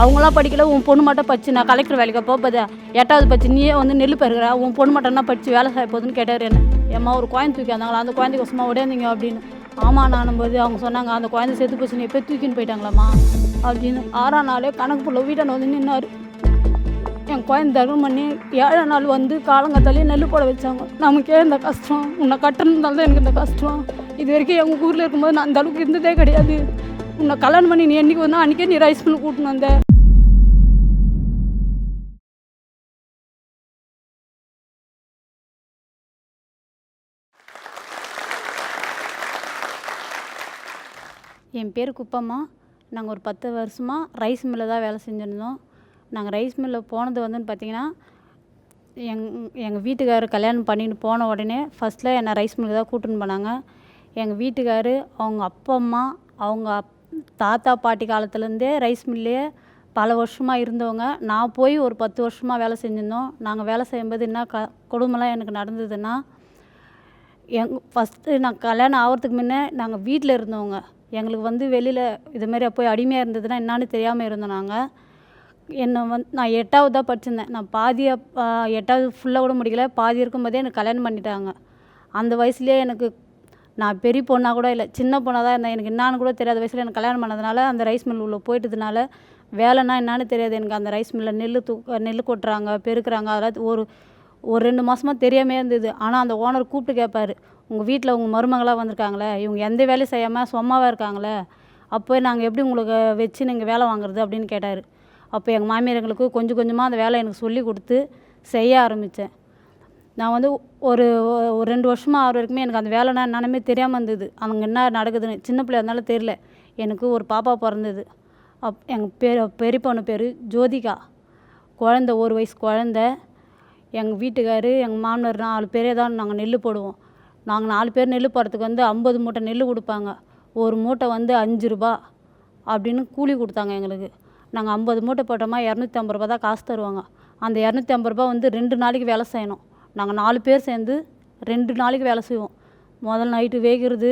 அவங்களாம் படிக்கல உன் பொண்ணு மட்டும் படிச்சு நான் கலெக்டர் வேலைக்கு போப்பதா எட்டாவது படிச்சு நீயே வந்து நெல் பெறுகிற உன் பொண்ணு மட்டும் என்ன படிச்சு வேலை செய்ய போகுதுன்னு கேட்டார் என்ன? ஏம்மா ஒரு குழந்தை தூக்கி வந்தாங்களா? அந்த குழந்தைக்கு வருஷமா உடையாந்தீங்க அப்படின்னு. ஆமாம் நானும்போது அவங்க சொன்னாங்க அந்த குழந்தை செத்து போச்சு நீ எப்போ தூக்கின்னு போயிட்டாங்களாம்மா அப்படின்னு. ஆறாம் நாளே கணக்கு பிள்ளை வீட்டான வந்து நின்னார். என் குழந்தை தர்மம் பண்ணி ஏழாம் நாள் வந்து காலங்கத்தாலே நெல் போட வச்சாங்க. நமக்கே இந்த கஷ்டம். உன்னை கட்டணுனால தான் எனக்கு இந்த கஷ்டம். இது வரைக்கும் எங்கள் ஊரில் இருக்கும்போது நான் அந்த அளவுக்கு இருந்ததே கிடையாது. உன்னை கல்யாணம் பண்ணி நீ என்னைக்கு வந்தால் அன்றைக்கே நீ ரைஸ் பண்ணி கூட்டின்னு வந்தேன் என் பேர் குப்பம்மா. நாங்கள் ஒரு பத்து வருஷமாக ரைஸ் மில்லில் தான் வேலை செஞ்சுருந்தோம். நாங்கள் ரைஸ் மில்லில் போனது வந்துன்னு பார்த்தீங்கன்னா எங் எங்கள் வீட்டுக்காரர் கல்யாணம் பண்ணிட்டு போன உடனே ஃபஸ்ட்டில் என்னை ரைஸ் மில்லுக்கு தான் கூட்டின்னு போனாங்க. எங்கள் வீட்டுக்காரு அவங்க அப்பா அம்மா அவங்க அப் தாத்தா பாட்டி காலத்துலேருந்தே ரைஸ் மில்லையே பல வருஷமாக இருந்தவங்க. நான் போய் ஒரு பத்து வருஷமாக வேலை செஞ்சுருந்தோம். நாங்கள் வேலை செய்யும்போது என்ன க குடும்பம்லாம் எனக்கு நடந்ததுன்னா எங் ஃபஸ்ட்டு நான் கல்யாணம் ஆகிறதுக்கு முன்னே நாங்கள் வீட்டில் இருந்தவங்க. எங்களுக்கு வந்து வெளியில் இதுமாரி போய் அடிமையாக இருந்ததுன்னா என்னான்னு தெரியாமல் இருந்தோம் நாங்கள் என்னை வந்து நான் எட்டாவது தான் படிச்சிருந்தேன். நான் பாதியை எட்டாவது ஃபுல்லாக கூட முடிக்கல. பாதி இருக்கும்போதே எனக்கு கல்யாணம் பண்ணிட்டாங்க. அந்த வயசுலேயே எனக்கு நான் பெரிய பொண்ணாக கூட இல்லை சின்ன பொண்ணாக தான் இருந்தேன். எனக்கு என்னான்னு கூட தெரியாத வயசில் எனக்கு கல்யாணம் பண்ணதுனால அந்த ரைஸ் மில் உள்ளே போயிட்டதுனால வேலைன்னா என்னான்னு தெரியாது. எனக்கு அந்த ரைஸ் மில்லில் நெல் தூ நெல் கொட்டுறாங்க பெருக்கிறாங்க. அதெல்லாம் ஒரு ஒரு ரெண்டு மாதமாக தெரியாமே இருந்தது. ஆனால் அந்த ஓனர் கூப்பிட்டு கேட்பாரு உங்கள் வீட்டில் உங்கள் மருமகளாக வந்திருக்காங்களே? இவங்க எந்த வேலையும் செய்யாமல் சும்மாவாக இருக்காங்களே? அப்போ நாங்கள் எப்படி உங்களுக்கு வச்சு நீங்கள் வேலை வாங்குறது? அப்படின்னு கேட்டார். அப்போ எங்கள் மாமியார் எங்களுக்கு கொஞ்சம் கொஞ்சமாக அந்த வேலை எனக்கு சொல்லி கொடுத்து செய்ய ஆரம்பித்தேன் நான் வந்து ஒரு ஒரு ரெண்டு வருஷமாக ஆறு வரைக்குமே எனக்கு அந்த வேலைனா என்னென்னமே தெரியாமல் இருந்தது. அங்கே என்ன நடக்குதுன்னு சின்ன பிள்ளையா இருந்தாலும் தெரியல. எனக்கு ஒரு பாப்பா பிறந்தது. அப் எங்கள் பேர் பெரிய பொண்ணு பேர் ஜோதிகா. குழந்த ஒரு வயசு குழந்த. எங்கள் வீட்டுக்கார் எங்கள் மாமனார் நாலு பேரே தான் நாங்கள் நெல் போடுவோம். நாங்கள் நாலு பேர் நெல் போடுறதுக்கு வந்து ஐம்பது மூட்டை நெல் கொடுப்பாங்க. ஒரு மூட்டை வந்து அஞ்சு ரூபா அப்படின்னு கூலி கொடுத்தாங்க எங்களுக்கு. நாங்கள் ஐம்பது மூட்டை போட்டோமா இரநூத்தி ஐம்பது ரூபா தான் காசு தருவாங்க. அந்த இரநூத்தி ஐம்பது ரூபா வந்து ரெண்டு நாளைக்கு வேலை செய்யணும். நாங்கள் நாலு பேர் சேர்ந்து ரெண்டு நாளைக்கு வேலை செய்வோம். முதல் நைட்டு வேகிறது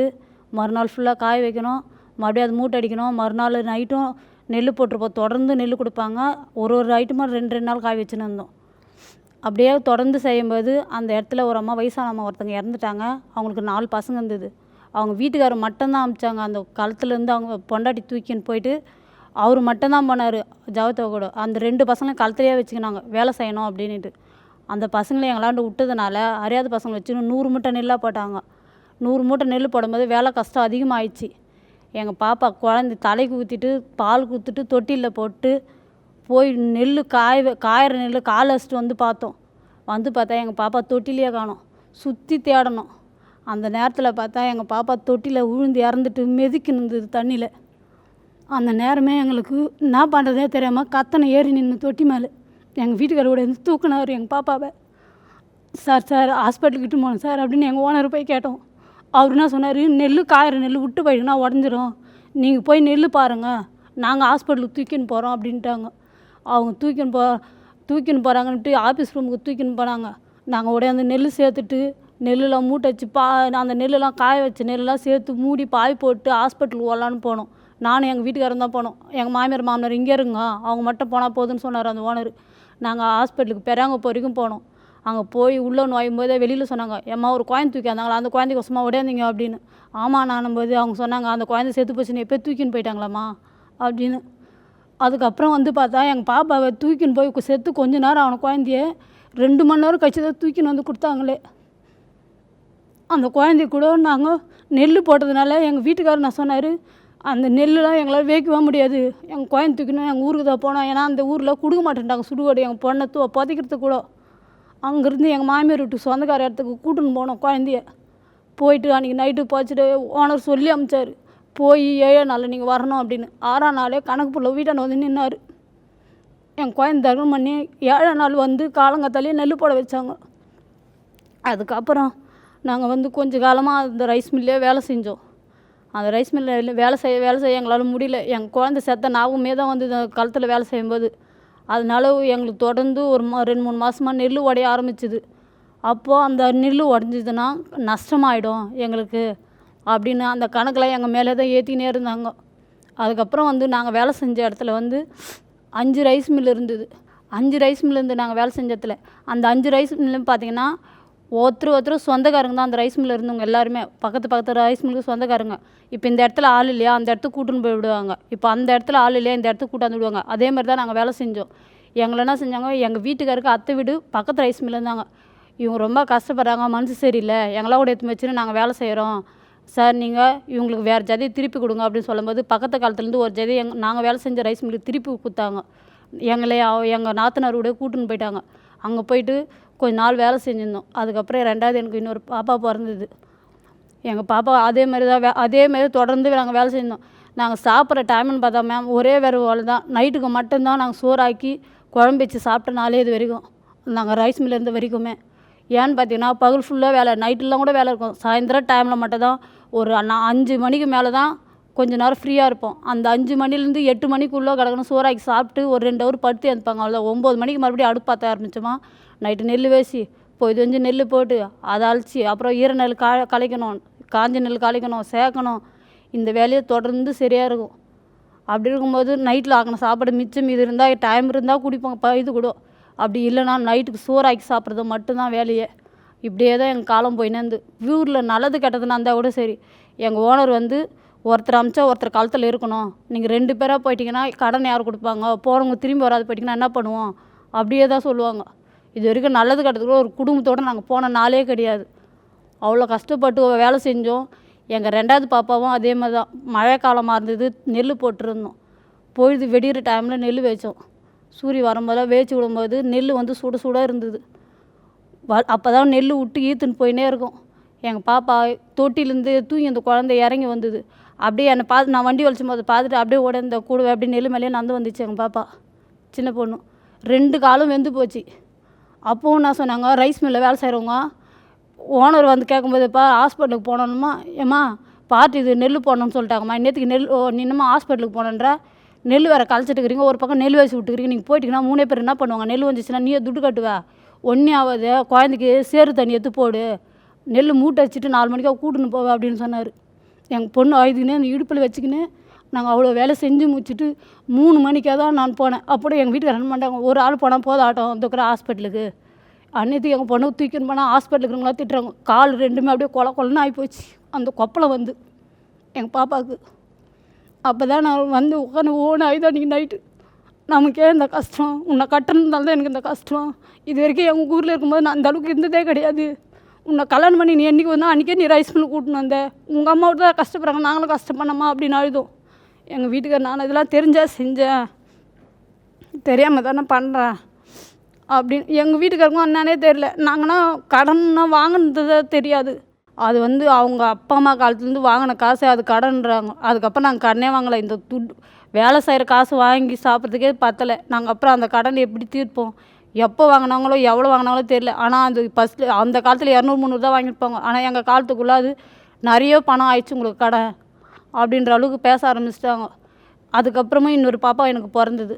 மறுநாள் ஃபுல்லாக காய வைக்கணும். மறுபடியும் அது மூட்டை அடிக்கணும். மறுநாள் நைட்டும் நெல் போட்டிருப்போம். தொடர்ந்து நெல் கொடுப்பாங்க. ஒரு ஒரு ஐட்டமாக ரெண்டு ரெண்டு நாள் காய வச்சுன்னு இருந்தோம். அப்படியே தொடர்ந்து செய்யும்போது அந்த இடத்துல ஒரு அம்மா வயசான அம்மா ஒருத்தங்க இறந்துட்டாங்க. அவங்களுக்கு நாலு பசங்க இருந்தது. அவங்க வீட்டுக்காரர் மட்டும்தான் அமிச்சாங்க. அந்த களத்துலேருந்து அவங்க பொண்டாட்டி தூக்கின்னு போயிட்டு அவர் மட்டும்தான் போனார் ஜவத்தவ கூட. அந்த ரெண்டு பசங்களையும் களத்துலேயே வச்சுக்கினாங்க. வேலை செய்யணும் அப்படின்ட்டு அந்த பசங்களை எங்களாண்டு விட்டதுனால அறியாத பசங்களை வச்சுன்னு நூறு மூட்டை நெல்லாக போட்டாங்க. நூறு மூட்டை நெல் போடும்போது வேலை கஷ்டம் அதிகமாகிடுச்சு எங்கள் பாப்பா குழந்தை தலைக்கு ஊற்றிட்டு பால் கொடுத்துட்டு தொட்டிலில் போட்டு போய் நெல் காய காயிற நெல் கால் வச்சுட்டு வந்து பார்த்தோம். வந்து பார்த்தா எங்கள் பாப்பா தொட்டிலேயே காணோம். சுற்றி தேடணும். அந்த நேரத்தில் பார்த்தா எங்கள் பாப்பா தொட்டியில் விழுந்து இறந்துட்டு மெதிக்கு நின்றுது தண்ணியில் அந்த நேரமே எங்களுக்கு என்ன பண்ணுறதே தெரியாமல் கத்தனை ஏறி நின்று தொட்டி மேலே. எங்கள் வீட்டுக்காரர் கூட இருந்து தூக்கினார் எங்கள் பாப்பாவை. சார் சார் ஹாஸ்பிட்டலுக்கு இட்டு போனோம் சார் அப்படின்னு எங்கள் ஓனர் போய் கேட்டோம். அவர் என்ன சொன்னார்? நெல் காயிற நெல் விட்டு போயிடுனா உடஞ்சிரும். நீங்கள் போய் நெல் பாருங்கள் நாங்கள் ஹாஸ்பிட்டலுக்கு தூக்கின்னு போகிறோம் அப்படின்ட்டாங்க. அவங்க தூக்கின்னு போ தூக்கின்னு போகிறாங்கன்ட்டு ஆஃபீஸ் ரூமுக்கு தூக்கின்னு போனாங்க. நாங்கள் உடைய அந்த நெல் சேர்த்துட்டு நெல்லுலாம் மூட்டை வச்சு பா அந்த நெல்லுலாம் காய வச்சு நெல்லெல்லாம் சேர்த்து மூடி பாய் போட்டு ஹாஸ்பிட்டலுக்கு ஓடலான்னு போனோம். நானும் எங்கள் வீட்டுக்காரன் தான் போனோம். எங்கள் மாமியார் மாமனார் இங்கே இருங்க. அவங்க மட்டும் போனால் போதுன்னு சொன்னார் அந்த ஓனர் நாங்கள் ஹாஸ்பிட்டலுக்கு பெறாங்க வரைக்கும் போனோம். அங்கே போய் உள்ளே நோயும் போதே வெளியில் சொன்னாங்க ஏம்மா ஒரு குழந்தை தூக்கி வந்தாங்களா? அந்த குழந்தைக்கு வருஷமாக உடையாந்தீங்க அப்படின்னு. ஆமாம் நானும் போது அவங்க சொன்னாங்க அந்த குழந்தை செத்து போச்சுன்னு எப்போ தூக்கின்னு போயிட்டாங்களாம்மா? அப்படின்னு. அதுக்கப்புறம் வந்து பார்த்தா எங்கள் பாப்பாவை தூக்கின்னு போய் செத்து கொஞ்ச நேரம் அவனை குழந்தைய ரெண்டு மணி நேரம் கழிச்சு தான் தூக்கின்னு வந்து கொடுத்தாங்களே. அந்த குழந்தைய கூட நாங்கள் நெல் போட்டதுனால எங்கள் வீட்டுக்காரர் நான் சொன்னார் அந்த நெல்லுலாம் எங்களால் வேக்கவே முடியாது. எங்கள் குழந்தை தூக்கணும் எங்கள் ஊருக்கு தான் போனோம். ஏன்னா அந்த ஊரில் கொடுக்க மாட்டேன்ட்டாங்க. சுடுகாடு எங்கள் பொண்ணை தூ புதைக்கிறதுக்கு கூட. அங்கேருந்து எங்கள் மாமியார் வீட்டு சொந்தக்கார இடத்துக்கு கூட்டின்னு போனோம் குழந்தைய. போயிட்டு அன்றைக்கி நைட்டு போச்சுட்டு ஓனர் சொல்லி அமிச்சார். போய் ஏழே நாளில் நீங்கள் வரணும் அப்படின்னு. ஆறாம் நாளே கணக்கு புள்ள வீட்டாண்ட வந்து நின்னார். என் குழந்தை தர்மம் பண்ணி ஏழை நாள் வந்து காலங்கத்தாலே நெல் போட வச்சாங்க. அதுக்கப்புறம் நாங்கள் வந்து கொஞ்ச காலமாக அந்த ரைஸ் மில்லே வேலை செஞ்சோம். அந்த ரைஸ் மில்லில் வேலை செய்ய வேலை செய்ய எங்களால் முடியல. எங்கள் குழந்தை செத்த நாவுமே தான் வந்து இந்த களத்தில் வேலை செய்யும்போது. அதனால எங்களுக்கு தொடர்ந்து ஒரு மா ரெண்டு மூணு மாதமாக நெல் உடைய ஆரம்பிச்சிது. அப்போது அந்த நெல் உடஞ்சிதுன்னா நஷ்டமாயிடும். எங்களுக்கு அப்படின்னு அந்த கணக்கில் எங்கள் மேலே தான் ஏற்றினே இருந்தாங்க. அதுக்கப்புறம் வந்து நாங்கள் வேலை செஞ்ச இடத்துல வந்து அஞ்சு ரைஸ் மில் இருந்தது. அஞ்சு ரைஸ் மில் இருந்து நாங்கள் வேலை செஞ்சதில் அந்த அஞ்சு ரைஸ் மில்லுன்னு பார்த்தீங்கன்னா ஒருத்தர் ஒருத்தர் சொந்தக்காரங்க தான் அந்த ரைஸ் மில் இருந்தவங்க எல்லாருமே. பக்கத்து பக்கத்து ரைஸ் மில்லுக்கு சொந்தக்காரங்க. இப்போ இந்த இடத்துல ஆள் இல்லையா? அந்த இடத்துக்கு கூட்டின்னு போய் விடுவாங்க. இப்போ அந்த இடத்துல ஆள் இல்லையா? இந்த இடத்துக்கு கூட்டாந்து விடுவாங்க. அதே மாதிரி தான் நாங்கள் வேலை செஞ்சோம். எங்களை என்ன செஞ்சாங்க? எங்கள் வீட்டுக்காருக்கு அத்தை வீடு பக்கத்து ரைஸ் மில் இருந்தாங்க. இவங்க ரொம்ப கஷ்டப்படுறாங்க. மனசு சரியில்லை. எங்களா கூட எடுத்து வச்சுன்னு நாங்கள் வேலை செய்கிறோம் சார் நீங்கள் இவங்களுக்கு வேறு ஜதியை திருப்பி கொடுங்க அப்படின்னு சொல்லும்போது பக்கத்து காலத்துலேருந்து ஒரு ஜதி எங் நாங்கள் வேலை செஞ்ச ரைஸ் மில்லுக்கு திருப்பி கொடுத்தாங்க. எங்களை எங்கள் நாத்தனார் கூட கூட்டின்னு போயிட்டாங்க. அங்கே போயிட்டு கொஞ்ச நாள் வேலை செஞ்சுருந்தோம். அதுக்கப்புறம் ரெண்டாவது எனக்கு இன்னொரு பாப்பா பிறந்தது. எங்கள் பாப்பா அதே மாதிரி தான் வே அதே மாதிரி தொடர்ந்து நாங்கள் வேலை செஞ்சோம். நாங்கள் சாப்பிட்ற டைம்னு பார்த்தா மேம் ஒரே வேறு தான். நைட்டுக்கு மட்டும்தான் நாங்கள் சோறாக்கி குழம்பு வச்சு சாப்பிட்ட நாளே இது வரைக்கும். நாங்கள் ரைஸ் மில் இருந்த வரைக்குமே. ஏன்னு பார்த்தீங்கன்னா பகல் ஃபுல்லாக வேலை நைட்டுலாம் கூட வேலை இருக்கும். சாயந்தரம் டைமில் மட்டும் தான் ஒரு நான் அஞ்சு மணிக்கு மேலே தான் கொஞ்ச நேரம் ஃப்ரீயாக இருப்போம். அந்த அஞ்சு மணிலேருந்து எட்டு மணிக்குள்ளே கிடக்கணும் சோறாக்கி சாப்பிட்டு ஒரு ரெண்டு ஹவர் படுத்து எழுந்துப்பாங்க. அவ்வளோ ஒம்பது மணிக்கு மறுபடியும் அடுப்பு பார்த்த ஆரம்பிச்சோமா? நைட்டு நெல் வேசி. இப்போ இது வந்து நெல் போட்டு அதை அழிச்சி அப்புறம் ஈர நெல் கா கலைக்கணும் காஞ்ச நெல் களைக்கணும் சேர்க்கணும். இந்த வேலையை தொடர்ந்து சரியாக இருக்கும். அப்படி இருக்கும்போது நைட்டில் ஆக்கின சாப்பாடு மிச்சம் இது இருந்தால் டைம் இருந்தால் குடிப்போம். இது கூட. அப்படி இல்லைன்னா நைட்டுக்கு சோறாக்கி சாப்பிட்றது மட்டும்தான் வேலையே. இப்படியே தான் எங்கள் காலம் போயினேந்து ஊரில் நல்லது கெட்டதுனா இருந்தால் கூட சரி. எங்கள் ஓனர் வந்து ஒருத்தர் அமிச்சா ஒருத்தர் காலத்தில் இருக்கணும். நீங்கள் ரெண்டு பேராக போயிட்டீங்கன்னா கடன் யார் கொடுப்பாங்க? போகிறவங்க திரும்பி வராது போயிட்டீங்கன்னா என்ன பண்ணுவோம்? அப்படியே தான் சொல்லுவாங்க. இது வரைக்கும் நல்லது கெட்டதுக்கு ஒரு குடும்பத்தோடு நாங்கள் போன நாளே கிடையாது. அவ்வளோ கஷ்டப்பட்டு வேலை செஞ்சோம். எங்கள் ரெண்டாவது பாப்பாவும் அதே மாதிரி தான். மழை காலமாக இருந்தது நெல் போட்டிருந்தோம். பொழுது வெடிகிற டைமில் நெல் வேச்சோம். சூரிய வரும்போதெல்லாம் வேச்சு விடும்போது நெல் வந்து சுட சுட இருந்தது. அப்போ தான் நெல் விட்டு ஈத்துன்னு போயினே இருக்கும். எங்கள் பாப்பா தொட்டிலேருந்து தூங்கி அந்த குழந்தை இறங்கி வந்தது. அப்படியே என்னை பார்த்து நான் வண்டி வலிச்சும் போது பார்த்துட்டு அப்படியே ஓட இந்த கூடவே அப்படியே நெல் மேலேயே நடந்து வந்துச்சு எங்கள் பாப்பா. சின்ன பொண்ணு. ரெண்டு காலும் வெந்து போச்சு. அப்போவும் நான் சொன்னாங்க ரைஸ் மில்லில் வேலை செய்கிறவங்க ஓனர் வந்து கேட்கும்போதுப்பா ஹாஸ்பிட்டலுக்கு போனோம்மா ஏம்மா பார்த்து இது நெல் போடணும்னு சொல்லிட்டாங்கம்மா. இன்னத்துக்கு நெல் ஓ நீ ஹாஸ்பிட்டலுக்கு போனன்ற நெல் வேறு களைச்சிட்டு இருக்கிறீங்க. ஒரு பக்கம் நெல் வயசு விட்டுக்கிறீங்க. நீங்கள் போயிட்டீங்கன்னா மூணே பேர் என்ன பண்ணுவாங்க? நெல் வந்துச்சுன்னா நீயே துட்டு கட்டுவ. ஒன்றே குழந்தைக்கு சேறு தண்ணி எடுத்து போடு. நெல் மூட்டை வச்சுட்டு நாலு மணிக்கா கூட்டுன்னு போவ அப்படின்னு சொன்னார். எங்கள் பொண்ணு ஆயுதுன்னு அந்த இடுப்பில் வச்சுக்கின்னு நாங்கள் அவ்வளோ வேலை செஞ்சு முடிச்சுட்டு மூணு மணிக்காக தான் நான் போனேன். அப்படியே எங்கள் வீட்டுக்கு ரன் பண்ணிட்டாங்க ஒரு ஆள் போனால் போதும் ஆட்டம் வந்துக்கிற ஹாஸ்பிட்டலுக்கு. அன்னைக்கு எங்கள் பொண்ணு தூக்கின்னு போனால் ஹாஸ்பிட்டலுக்கு திட்டுறாங்க. கால் ரெண்டுமே அப்படியே கொல கொலன்னு ஆகிப்போச்சு அந்த கொப்பளை வந்து எங்கள் பாப்பாவுக்கு. அப்போ தான் நான் வந்து உட்காந்து ஓன ஆயுதம் அன்றைக்கி நைட்டு நமக்கே இந்த கஷ்டம். உன்னை கட்டணுனால தான் எனக்கு இந்த கஷ்டம். இது வரைக்கும் எங்கள் ஊரில் இருக்கும்போது நான் அந்த அளவுக்கு இருந்ததே கிடையாது. உன்னை கல்யாணம் பண்ணி நீ என்றைக்கு வந்தால் அன்றைக்கே நீ ரைஸ் பண்ணி கூட்டின்னு வந்த. உங்கள் அம்மா தான் கஷ்டப்படுறாங்க. நாங்களும் கஷ்டப்படணுமா அப்படின்னு அழுதும். எங்கள் வீட்டுக்கார் நான் இதெல்லாம் தெரிஞ்சால் செஞ்சேன். தெரியாமல் தானே பண்ணுறேன் அப்படின்னு. எங்கள் வீட்டுக்காரங்க என்னன்னே தெரில நாங்கன்னா கடன்னா வாங்கினது தெரியாது. அது வந்து அவங்க அப்பா அம்மா காலத்துலேருந்து வாங்கின காசு அது கடன்றாங்க. அதுக்கப்புறம் நாங்கள் கடனே வாங்கலை. இந்த துட்டு வேலை செய்கிற காசு வாங்கி சாப்பிட்றதுக்கே பத்தலை. நாங்கள் அப்புறம் அந்த கடனை எப்படி தீர்ப்போம்? எப்போ வாங்கினாங்களோ எவ்வளோ வாங்கினாங்களோ தெரில ஆனால் அந்த ஃபஸ்ட்டு அந்த காலத்தில் இரநூறு முந்நூறு தான் வாங்கியிருப்பாங்க. ஆனால் எங்கள் காலத்துக்குள்ளே அது நிறைய பணம் ஆயிடுச்சு உங்களுக்கு கடன் அப்படின்ற அளவுக்கு பேச ஆரம்பிச்சிட்டாங்க. அதுக்கப்புறமா இன்னொரு பாப்பா எனக்கு பிறந்தது.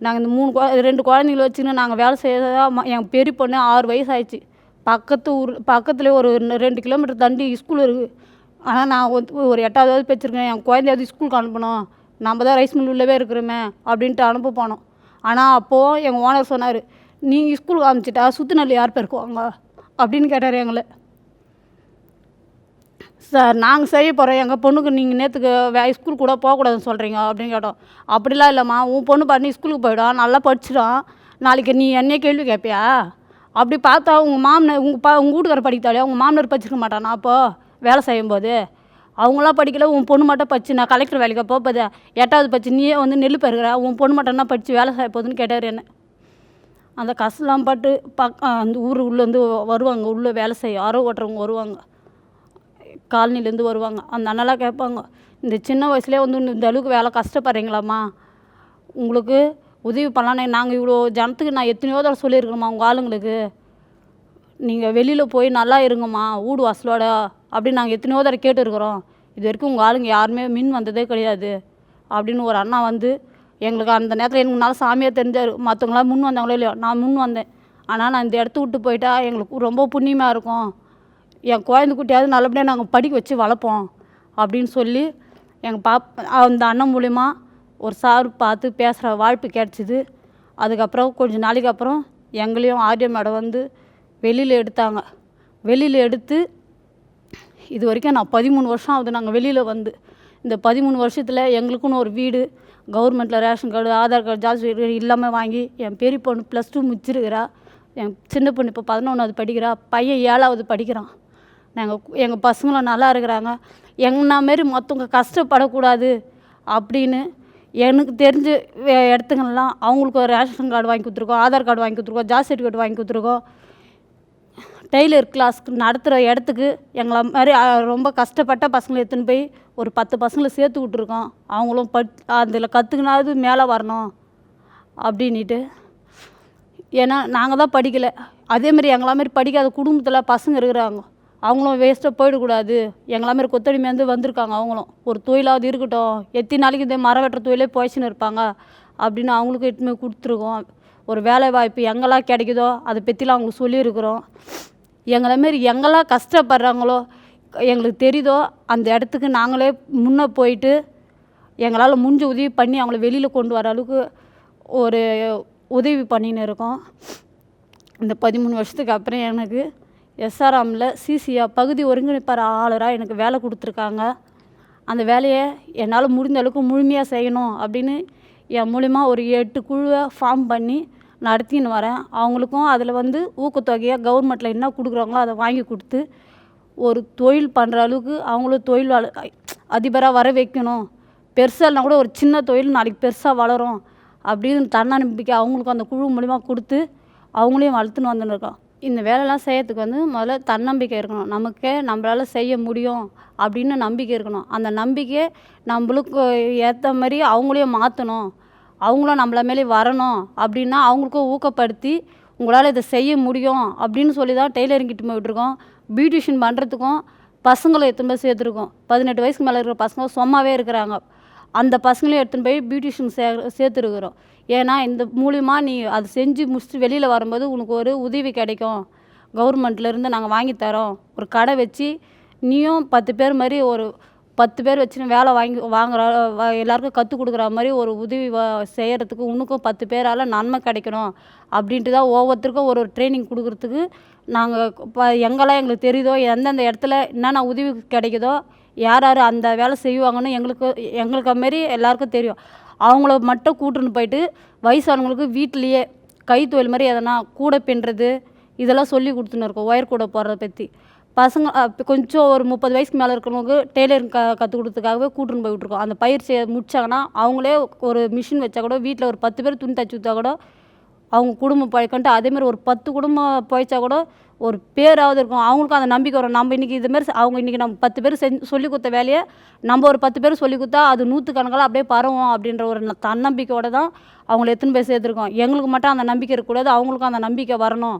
நாங்கள் இந்த மூணு குழ ரெண்டு குழந்தைங்கள வச்சுன்னு நாங்கள் வேலை செய்யறதா என் பெரிய பொண்ணு ஆறு வயசு ஆயிடுச்சு பக்கத்து ஊர் பக்கத்துலேயே ஒரு ரெண்டு கிலோமீட்டர் தாண்டி ஸ்கூல் இருக்குது ஆனால் நான் வந்து ஒரு எட்டாவது வச்சுருக்கேன் என் குழந்தையாவது ஸ்கூலுக்கு அனுப்பணும் நம்ம தான் ரைஸ் மில் உள்ளவே இருக்கிறோமே அப்படின்ட்டு அனுப்ப போனோம் ஆனால் அப்போது எங்கள் ஓனர் சொன்னார் நீங்கள் ஸ்கூலுக்கு அனுப்பிச்சிட்டா சுற்றுநெல் யார் பெருக்குவாங்க? அப்படின்னு கேட்டார் எங்களை. சார் நாங்கள் செய்ய போகிறோம் எங்கள் பொண்ணுக்கு நீங்கள் நேற்றுக்கு வே ஸ்கூல் கூட போகக்கூடாதுன்னு சொல்கிறீங்க அப்படின்னு கேட்டோம். அப்படிலாம் இல்லைம்மா உன் பொண்ணு பண்ணி ஸ்கூலுக்கு போயிடும் நல்லா படிச்சிடும். நாளைக்கு நீ என்னையே கேள்வி கேட்பியா அப்படி பார்த்தா உங்கள் மாமனார் உங்கள் பா உங்கள் வீட்டுக்கார படிக்கத்தாலே உங்கள் மாமனார் படிச்சிருக்க மாட்டானா அப்போது வேலை செய்யும்போது? அவங்களாம் படிக்கல உன் பொண்ணு மட்டும் படிச்சு நான் கலெக்டர் வேலைக்கு போகுது எட்டாவது படிச்சு நீயே வந்து நெல் பெறுகிற உன் பொண்ணு மட்டும் என்ன படித்து வேலை செய்ய போகுதுன்னு கேட்டார் என்ன? அந்த கஷ்டம்லாம் பட்டு பக் அந்த ஊர் உள்ளேருந்து வருவாங்க உள்ளே வேலை செய்ய. அறவு ஓட்டுறவங்க வருவாங்க. காலனிலேருந்து வருவாங்க. அந்த அண்ணெல்லாம் கேட்பாங்க இந்த சின்ன வயசுலேயே வந்து இந்த அளவுக்கு வேலை கஷ்டப்படுறீங்களாம்மா? உங்களுக்கு உதவி பண்ணலான்னு நாங்கள் இவ்வளோ ஜனத்துக்கு நான் எத்தனையோ தடவை சொல்லியிருக்கணுமா உங்கள் ஆளுங்களுக்கு. நீங்கள் வெளியில் போய் நல்லா இருங்கம்மா வீடு வாசலோட அப்படின்னு நாங்கள் எத்தனையோ தடவை கேட்டுருக்குறோம். இது வரைக்கும் உங்கள் ஆளுங்க யாருமே மின் வந்ததே கிடையாது. அப்படின்னு ஒரு அண்ணா வந்து எங்களுக்கு அந்த நேரத்தில் எங்களுக்கு சாமியாக தெரிஞ்சார். மற்றவங்களாம் முன் வந்தாங்களோ இல்லையோ நான் முன் வந்தேன். ஆனால் நான் இந்த இடத்த விட்டு போயிட்டா எங்களுக்கு ரொம்ப புண்ணியமாக இருக்கும். என் குழந்தை குட்டியாவது நல்லபடியாக நாங்கள் படிக்க வச்சு வளர்ப்போம் அப்படின்னு சொல்லி எங்கள் பாப் அந்த அண்ணன் மூலிமா ஒரு சார் பார்த்து பேசுகிற வாழ்ப்பு கிடச்சிது. அதுக்கப்புறம் கொஞ்ச நாளைக்கு அப்புறம் எங்களையும் ஆர்டிஓ மேடம் வந்து வெளியில் எடுத்தாங்க. வெளியில் எடுத்து இது வரைக்கும் நான் பதிமூணு வருஷம் ஆகுது நாங்கள் வெளியில் வந்து. இந்த பதிமூணு வருஷத்தில் எங்களுக்குன்னு ஒரு வீடு கவர்மெண்ட்டில் ரேஷன் கார்டு ஆதார் கார்டு ஜாதி சர்டிஃபிகேட் வாங்கி என் பெரிய பொண்ணு ப்ளஸ் டூ முடிச்சிருக்கிறா. என் சின்ன பொண்ணு இப்போ பதினொன்றாவது படிக்கிறா. பையன் ஏழாவது படிக்கிறான். நாங்கள் எங்கள் பசங்களும் நல்லா இருக்கிறாங்க. எங்கனா மாரி மற்றவங்க கஷ்டப்படக்கூடாது அப்படின்னு எனக்கு தெரிஞ்ச இடத்துங்கள்லாம் அவங்களுக்கு ஒரு ரேஷன் கார்டு வாங்கி கொடுத்துருக்கோம் ஆதார் கார்டு வாங்கி கொடுத்துருக்கோம் ஜாதி சர்டிஃபிகேட் வாங்கி கொடுத்துருக்கோம். டெய்லர் கிளாஸ்க்கு நடத்துகிற இடத்துக்கு எங்களை மாதிரி ரொம்ப கஷ்டப்பட்ட பசங்களை எடுத்துன்னு போய் ஒரு பத்து பசங்களை சேர்த்து விட்ருக்கோம் அவங்களும் பட் அதில் கற்றுக்கினாவது மேலே வரணும் அப்படின்ட்டு ஏன்னா நாங்கள் தான் படிக்கலை. அதேமாரி எங்களா மாதிரி படிக்காத குடும்பத்தில் பசங்க இருக்கிறாங்க. அவங்களும் வேஸ்ட்டாக போயிடக்கூடாது. எங்களா மாதிரி கொத்தடிமேந்து வந்திருக்காங்க அவங்களும். ஒரு தொழிலாவது இருக்கட்டும். எத்தனை நாளைக்கு இதே மரம் வெட்டுற தொழிலே போயிடுச்சுன்னு இருப்பாங்க அப்படின்னு அவங்களுக்கும் எட்டுமே கொடுத்துருக்கோம். ஒரு வேலை வாய்ப்பு எங்கெல்லாம் கிடைக்குதோ அதை பற்றிலாம் அவங்களுக்கு சொல்லியிருக்கிறோம். எங்களை மாரி எங்கெல்லாம் கஷ்டப்படுறாங்களோ எங்களுக்கு தெரியுதோ அந்த இடத்துக்கு நாங்களே முன்னே போயிட்டு எங்களால் முடிஞ்ச உதவி பண்ணி அவங்கள வெளியில் கொண்டு வர அளவுக்கு ஒரு உதவி பண்ணின்னு இருக்கோம். இந்த பதிமூணு வருஷத்துக்கு அப்புறம் எனக்கு எஸ்ஆர்எம்மில் சிசியா பகுதி ஒருங்கிணைப்பார் ஆளராக எனக்கு வேலை கொடுத்துருக்காங்க. அந்த வேலையை என்னால் முடிஞ்ச அளவுக்கு முழுமையாக செய்யணும் அப்படின்னு என் மூலிமா ஒரு எட்டு குழுவை ஃபார்ம் பண்ணி நடத்தின்னு வரேன். அவங்களுக்கும் அதில் வந்து ஊக்கத்தொகையாக கவர்மெண்ட்டில் என்ன கொடுக்குறாங்களோ அதை வாங்கி கொடுத்து ஒரு தொழில் பண்ணுற அளவுக்கு அவங்களும் தொழில் வள அதிபராக வர வைக்கணும். பெருசாக கூட ஒரு சின்ன தொழில் நாளைக்கு பெருசாக வளரும். அப்படின்னு தன்னம்பிக்கை அவங்களுக்கும் அந்த குழு மூலிமா கொடுத்து அவங்களையும் வளர்த்துன்னு வந்துன்னு இருக்கோம். இந்த வேலைலாம் செய்யறதுக்கு வந்து முதல்ல தன்னம்பிக்கை இருக்கணும். நமக்கே நம்மளால் செய்ய முடியும் அப்படின்னு நம்பிக்கை இருக்கணும். அந்த நம்பிக்கையை நம்மளுக்கு ஏற்ற மாதிரி அவங்களையும் மாற்றணும் அவங்களும் நம்மள மாரி வரணும் அப்படின்னா அவங்களுக்கும் ஊக்கப்படுத்தி உங்களால் இதை செய்ய முடியும் அப்படின்னு சொல்லி தான் டெய்லரிங் கிட்ட போய் பியூட்டிஷியன் பண்ணுறதுக்கும் பசங்களை எடுத்துன்னு போய் சேர்த்துருக்கோம். பதினெட்டு வயசுக்கு மேலே இருக்கிற பசங்க சும்மாவே இருக்கிறாங்க. அந்த பசங்களையும் எடுத்துன்னு போய் பியூட்டிஷியன் சே சேர்த்துருக்குறோம். ஏன்னா இந்த மூலிமா நீ அதை செஞ்சு முடிச்சுட்டு வெளியில் வரும்போது உனக்கு ஒரு உதவி கிடைக்கும். கவர்மெண்ட்லேருந்து நாங்கள் வாங்கி தரோம். ஒரு கடை வச்சு நீயும் பத்து பேர் மாதிரி ஒரு பத்து பேர் வச்சுன்னு வேலை வாங்கி வாங்குற எல்லாருக்கும் கற்றுக் கொடுக்குற மாதிரி ஒரு உதவி செய்கிறதுக்கு உனக்கும் பத்து பேரால் நன்மை கிடைக்கணும் அப்படின்ட்டு தான் ஒவ்வொருத்தருக்கும் ஒரு ஒரு ட்ரைனிங் கொடுக்குறதுக்கு நாங்கள் இப்போ எங்கெல்லாம் எங்களுக்கு தெரியுதோ எந்தெந்த இடத்துல என்னென்ன உதவி கிடைக்குதோ யார் யார் அந்த வேலை செய்வாங்கன்னு எங்களுக்கு எங்களுக்கு மாரி எல்லாருக்கும் தெரியும். அவங்கள மட்டும் கூட்டுன்னு போயிட்டு வயசானவங்களுக்கு வீட்டிலையே கைத்தொழில் மாதிரி எதனா கூடை பின்னுறது இதெல்லாம் சொல்லி கொடுத்துன்னு இருக்கோம் ஒயர் கூடை போடுறத பற்றி பசங்க கொஞ்சம் ஒரு முப்பது வயசுக்கு மேலே இருக்கிறவங்களுக்கு டெய்லரிங் க கற்றுக் கொடுத்ததுக்காகவே கூட்டுன்னு போய் விட்ருக்கோம் அந்த பயிற்சியை முடிச்சாங்கன்னா அவங்களே ஒரு மிஷின் வச்சா கூட வீட்டில் ஒரு பத்து பேர் துணி தச்சு கொடுத்தா கூட அவங்க குடும்பம் பழக்கன்ட்டு அதேமாதிரி ஒரு பத்து குடும்பம் பழிச்சா கூட ஒரு பேராவது இருக்கும். அவங்களுக்கும் அந்த நம்பிக்கை வரும். நம்ம இன்றைக்கி இதுமாரி அவங்க இன்றைக்கி நம்ம பத்து பேர் செஞ்சு சொல்லி கொடுத்த வேலையை நம்ம ஒரு பத்து பேர் சொல்லி கொடுத்தா அது நூற்றுக்கணக்கில் அப்படியே பரவும் அப்படின்ற ஒரு தன்னம்பிக்கையோடு தான் அவங்கள எத்தனை போய் சேர்த்துருக்கோம். எங்களுக்கு மட்டும் அந்த நம்பிக்கை இருக்கக்கூடாது அவங்களுக்கும் அந்த நம்பிக்கை வரணும்.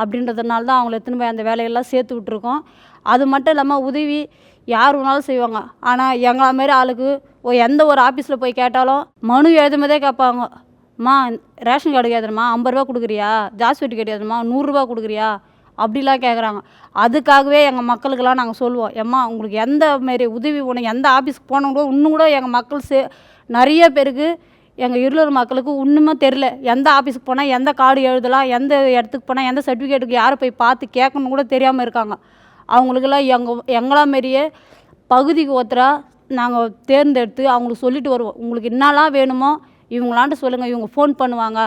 அப்படின்றதுனால தான் அவங்கள எத்தனை போய் அந்த வேலையெல்லாம் சேர்த்து விட்ருக்கோம் அது மட்டும் இல்லாமல் உதவி யார் வேணாலும் செய்வாங்க. ஆனால் எங்களை மாரி ஆளுக்கு ஓ எந்த ஒரு ஆஃபீஸில் போய் கேட்டாலும் மனு எழுதும்போதே கேட்பாங்க. அம்மா ரேஷன் கார்டு கேட்குறமா ஐம்பது ரூபா கொடுக்குறியா? ஜாஸ் சர்டிஃபிகேட் கேட்குறமா நூறுரூவா கொடுக்குறியா? அப்படிலாம் கேட்குறாங்க. அதுக்காகவே எங்கள் மக்களுக்கெல்லாம் நாங்கள் சொல்லுவோம். ஏம்மா உங்களுக்கு எந்த மாரி உதவி உனக்கு எந்த ஆஃபீஸ்க்கு போனோம் கூட இன்னும் கூட எங்கள் மக்கள் சே நிறைய பேருக்கு எங்கள் இருளூர் மக்களுக்கு ஒன்றுமே தெரில எந்த ஆஃபீஸுக்கு போனால் எந்த கார்டு எழுதலாம் எந்த இடத்துக்கு போனால் எந்த சர்டிஃபிகேட்டுக்கு யாரை போய் பார்த்து கேட்கணும்னு கூட தெரியாமல் இருக்காங்க. அவங்களுக்கெல்லாம் எங்கள் எங்களா மாரியே பகுதிக்கு ஒருத்தராக நாங்கள் தேர்ந்தெடுத்து அவங்களுக்கு சொல்லிட்டு வருவோம். உங்களுக்கு என்னலாம் வேணுமோ இவங்களான்ட்டு சொல்லுங்கள் இவங்க ஃபோன் பண்ணுவாங்க.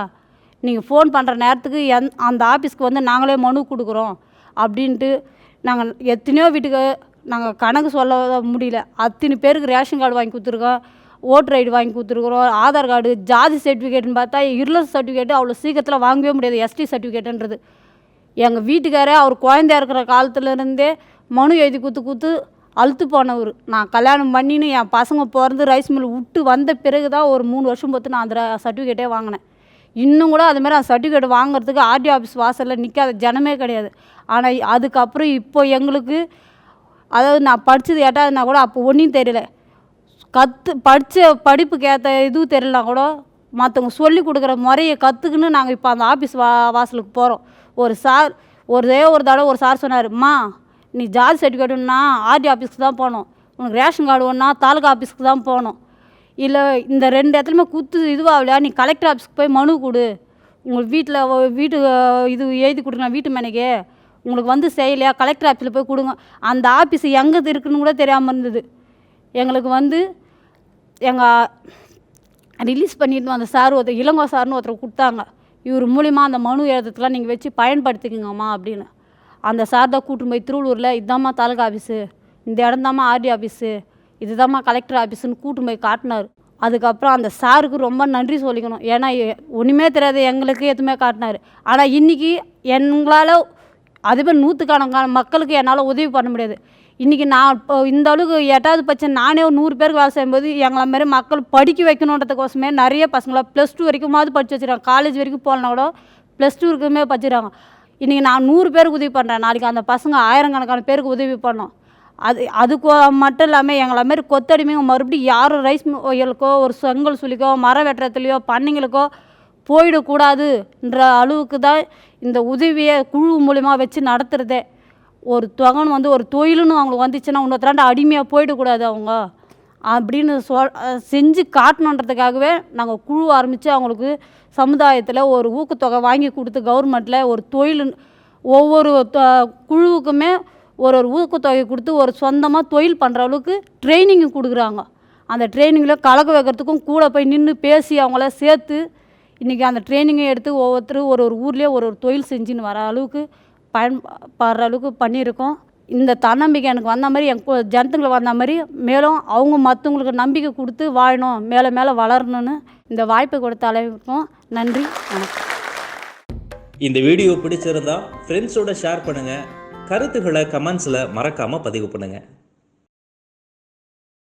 நீங்கள் ஃபோன் பண்ணுற நேரத்துக்கு எந் அந்த ஆஃபீஸ்க்கு வந்து நாங்களே மனு கொடுக்குறோம். அப்படின்ட்டு நாங்கள் எத்தனையோ வீட்டுக்கு நாங்கள் கணக்கு சொல்ல முடியல. அத்தனை பேருக்கு ரேஷன் கார்டு வாங்கி கொடுத்துருக்கோம். ஓட்டர் ஐடி வாங்கி கொடுத்துருக்குறோம். ஆதார் கார்டு ஜாதி சர்டிஃபிகேட்னு பார்த்தா இருளர் சர்டிஃபிகேட்டு அவ்வளோ சீக்கிரத்தில் வாங்கவே முடியாது. எஸ்டி சர்டிஃபிகேட்டுன்றது. எங்கள் வீட்டுக்காரே அவர் குழந்தையா இருக்கிற காலத்துலேருந்தே மனு எழுதி குத்து குத்து அழுத்து போனவர். நான் கல்யாணம் பண்ணின்னு என் பசங்க பிறந்து ரைஸ் மில் விட்டு வந்த பிறகு தான் ஒரு மூணு வருஷம் பார்த்து நான் அந்த சர்டிஃபிகேட்டே வாங்கினேன். இன்னும் கூட அதுமாரி அந்த சர்டிஃபிகேட் வாங்குறதுக்கு ஆர்டிஓ ஆஃபீஸ் வாசலில் நிற்காத ஜனமே கிடையாது. ஆனால் அதுக்கப்புறம் இப்போ எங்களுக்கு அதாவது நான் படித்தது எட்டாவதுனா கூட அப்போ ஒன்றும் தெரியல. கற்று படித்த படிப்புக்கு ஏற்ற இதுவும் தெரியலனா கூட மற்றவங்க சொல்லி கொடுக்குற முறையை கற்றுக்குன்னு நாங்கள் இப்போ அந்த ஆஃபீஸ் வா வாசலுக்கு போகிறோம் ஒரு சார் ஒரே ஒரு தடவை ஒரு சார் சொன்னார்ம்மா நீ ஜாதி சர்டிஃபிகேட் ஒன்றா ஆர்டி ஆஃபீஸ்க்கு தான் போகணும். உனக்கு ரேஷன் கார்டு ஒன்றா தாலுகா ஆஃபீஸ்க்கு தான் போகணும். இல்லை இந்த ரெண்டு இடத்துலையுமே குத்து இதுவாகலையா? நீ கலெக்டர் ஆஃபீஸ்க்கு போய் மனு கொடு. உங்கள் வீட்டில் வீட்டு இது எழுதி கொடுங்க வீட்டு மேனைக்கு. உங்களுக்கு வந்து செய்யலையா? கலெக்டர் ஆஃபீஸில் போய் கொடுங்க. அந்த ஆஃபீஸ் எங்கே இருக்குன்னு கூட தெரியாமல் இருந்தது. எங்களுக்கு வந்து எங்கள் ரிலீஸ் பண்ணிட்டு அந்த சார் ஒருத்தர் இளங்கோ சார்னு ஒருத்தர் கொடுத்தாங்க. இவர் மூலிமா அந்த மனு எழுதத்துலாம் நீங்கள் வச்சு பயன்படுத்திக்கங்கம்மா அப்படின்னு. அந்த சார் தான் கூட்டு போய் திருவள்ளூரில் இதுதாம்மா தாலுகா ஆஃபீஸு இந்த இடம்தாம்மா ஆர்டி ஆஃபீஸு இதுதாம்மா கலெக்டர் ஆஃபீஸுன்னு கூட்டு போய் காட்டினார். அதுக்கப்புறம் அந்த சாருக்கு ரொம்ப நன்றி சொல்லிக்கணும். ஏன்னா ஒன்றுமே தெரியாது எங்களுக்கு எதுவுமே காட்டினார். ஆனால் இன்றைக்கி எங்களால் அதுவே நூற்றுக்கணக்கான மக்களுக்கு என்னால் உதவி பண்ண முடியாது. இன்றைக்கி நான் இப்போ இந்த அளவுக்கு எட்டாவது பட்சம் நானே ஒரு நூறு பேருக்கு வேலை செய்யும்போது எங்களை மாதிரி மக்கள் படிக்க வைக்கணுன்றதுக்கோசமே நிறைய பசங்களை ப்ளஸ் டூ வரைக்குமாவது படிச்சு வச்சுருக்காங்க. காலேஜ் வரைக்கும் போகலனா கூட ப்ளஸ் டூ வரைக்குமே படிச்சிருக்காங்க. இன்றைக்கி நான் நூறு பேருக்கு உதவி பண்ணுறேன் நாளைக்கு அந்த பசங்க ஆயிரக்கணக்கான பேருக்கு உதவி பண்ணோம் அது அதுக்கு மட்டும் இல்லாமல் எங்களை மாதிரி கொத்தடிமைங்க மறுபடியும் யாரும் ரைஸ் ஒயலுக்கோ ஒரு செங்கல் சுழிக்கோ மரம் வெட்டுறதுலையோ பண்ணைங்களுக்கோ போயிடக்கூடாதுன்ற அளவுக்கு தான் இந்த உதவியை குழு மூலிமா வச்சு நடத்துகிறதே ஒரு தொகைன்னு வந்து ஒரு தொழிலுன்னு அவங்களுக்கு வந்துச்சுன்னா இன்னொருத்தராண்ட அடிமையாக போயிடக்கூடாது அவங்க. அப்படின்னு சொ செஞ்சு காட்டணுன்றதுக்காகவே நாங்கள் குழு ஆரம்பித்து அவங்களுக்கு சமுதாயத்தில் ஒரு ஊக்கத்தொகை வாங்கி கொடுத்து கவர்மெண்ட்டில் ஒரு தொழில் ஒவ்வொரு குழுவுக்குமே ஒரு ஒரு ஊக்கத்தொகை கொடுத்து ஒரு சொந்தமாக தொழில் பண்ணுற அளவுக்கு ட்ரைனிங் கொடுக்குறாங்க. அந்த ட்ரைனிங்கில் கலக்க வைக்கிறதுக்கும் கூட போய் நின்று பேசி அவங்கள சேர்த்து இன்றைக்கி அந்த ட்ரைனிங்கை எடுத்து ஒவ்வொருத்தரும் ஒரு ஒரு ஊர்லேயே ஒரு ஒரு தொழில் செஞ்சுன்னு வர அளவுக்கு பயன் படுற அளவுக்கு பண்ணியிருக்கோம். இந்த தன்னம்பிக்கை எனக்கு வந்த மாதிரி என் ஜனத்துங்களை ஜனத்துங்களுக்கு வந்த மாதிரி மேலும் அவங்க மற்றவங்களுக்கு நம்பிக்கை கொடுத்து வாழணும் மேலே மேலே வளரணும்னு இந்த வாய்ப்பை கொடுத்த அளவுக்கும் நன்றி வணக்கம். இந்த வீடியோ பிடிச்சிருந்தா ஃப்ரெண்ட்ஸோட ஷேர் பண்ணுங்கள் கருத்துக்களை கமெண்ட்ஸில் மறக்காமல் பதிவு பண்ணுங்கள்